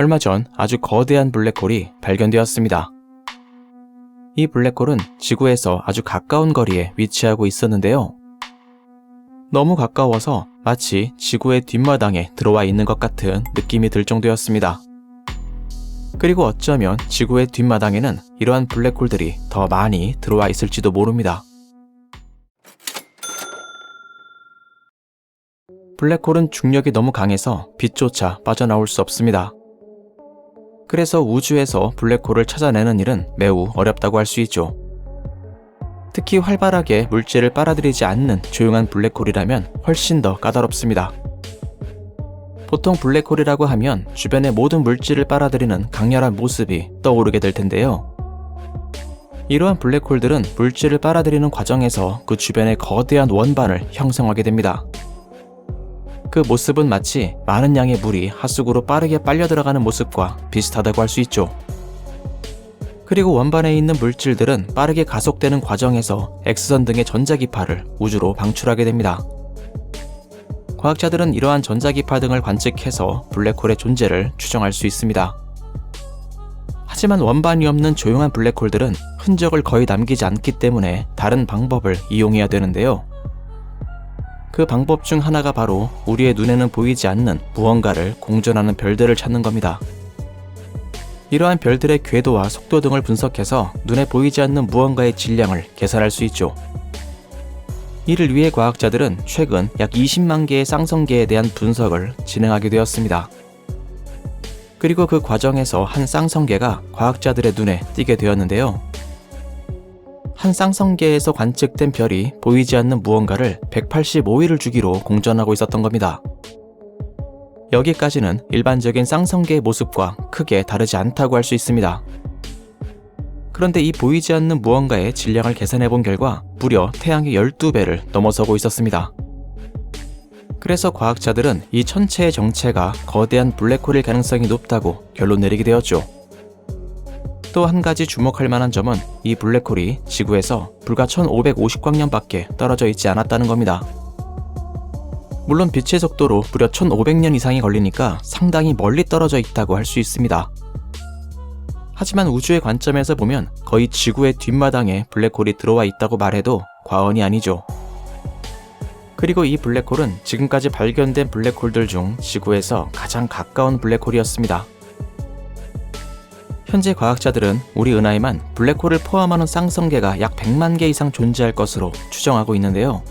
얼마 전 아주 거대한 블랙홀이 발견되었습니다. 이 블랙홀은 지구에서 아주 가까운 거리에 위치하고 있었는데요. 너무 가까워서 마치 지구의 뒷마당에 들어와 있는 것 같은 느낌이 들 정도였습니다. 그리고 어쩌면 지구의 뒷마당에는 이러한 블랙홀들이 더 많이 들어와 있을지도 모릅니다. 블랙홀은 중력이 너무 강해서 빛조차 빠져나올 수 없습니다. 그래서 우주에서 블랙홀을 찾아내는 일은 매우 어렵다고 할 수 있죠. 특히 활발하게 물질을 빨아들이지 않는 조용한 블랙홀이라면 훨씬 더 까다롭습니다. 보통 블랙홀이라고 하면 주변의 모든 물질을 빨아들이는 강렬한 모습이 떠오르게 될 텐데요. 이러한 블랙홀들은 물질을 빨아들이는 과정에서 그 주변의 거대한 원반을 형성하게 됩니다. 그 모습은 마치 많은 양의 물이 하수구로 빠르게 빨려 들어가는 모습과 비슷하다고 할 수 있죠. 그리고 원반에 있는 물질들은 빠르게 가속되는 과정에서 X선 등의 전자기파를 우주로 방출하게 됩니다. 과학자들은 이러한 전자기파 등을 관측해서 블랙홀의 존재를 추정할 수 있습니다. 하지만 원반이 없는 조용한 블랙홀들은 흔적을 거의 남기지 않기 때문에 다른 방법을 이용해야 되는데요. 그 방법 중 하나가 바로 우리의 눈에는 보이지 않는 무언가를 공전하는 별들을 찾는 겁니다. 이러한 별들의 궤도와 속도 등을 분석해서 눈에 보이지 않는 무언가의 질량을 계산할 수 있죠. 이를 위해 과학자들은 최근 약 20만 개의 쌍성계에 대한 분석을 진행하게 되었습니다. 그리고 그 과정에서 한 쌍성계가 과학자들의 눈에 띄게 되었는데요. 한 쌍성계에서 관측된 별이 보이지 않는 무언가를 185일을 주기로 공전하고 있었던 겁니다. 여기까지는 일반적인 쌍성계의 모습과 크게 다르지 않다고 할 수 있습니다. 그런데 이 보이지 않는 무언가의 질량을 계산해 본 결과 무려 태양의 12배를 넘어서고 있었습니다. 그래서 과학자들은 이 천체의 정체가 거대한 블랙홀일 가능성이 높다고 결론 내리게 되었죠. 또 한 가지 주목할 만한 점은 이 블랙홀이 지구에서 불과 1550광년밖에 떨어져 있지 않았다는 겁니다. 물론 빛의 속도로 무려 1500년 이상이 걸리니까 상당히 멀리 떨어져 있다고 할 수 있습니다. 하지만 우주의 관점에서 보면 거의 지구의 뒷마당에 블랙홀이 들어와 있다고 말해도 과언이 아니죠. 그리고 이 블랙홀은 지금까지 발견된 블랙홀들 중 지구에서 가장 가까운 블랙홀이었습니다. 현재 과학자들은 우리 은하에만 블랙홀을 포함하는 쌍성계가 약 100만 개 이상 존재할 것으로 추정하고 있는데요.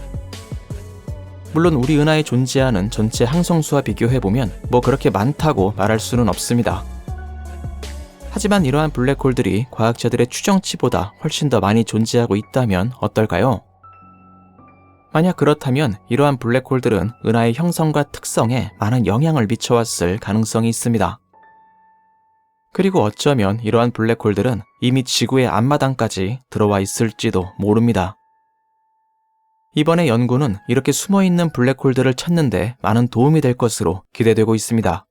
물론 우리 은하에 존재하는 전체 항성수와 비교해보면 뭐 그렇게 많다고 말할 수는 없습니다. 하지만 이러한 블랙홀들이 과학자들의 추정치보다 훨씬 더 많이 존재하고 있다면 어떨까요? 만약 그렇다면 이러한 블랙홀들은 은하의 형성과 특성에 많은 영향을 미쳐왔을 가능성이 있습니다. 그리고 어쩌면 이러한 블랙홀들은 이미 지구의 앞마당까지 들어와 있을지도 모릅니다. 이번에 연구는 이렇게 숨어 있는 블랙홀들을 찾는데 많은 도움이 될 것으로 기대되고 있습니다.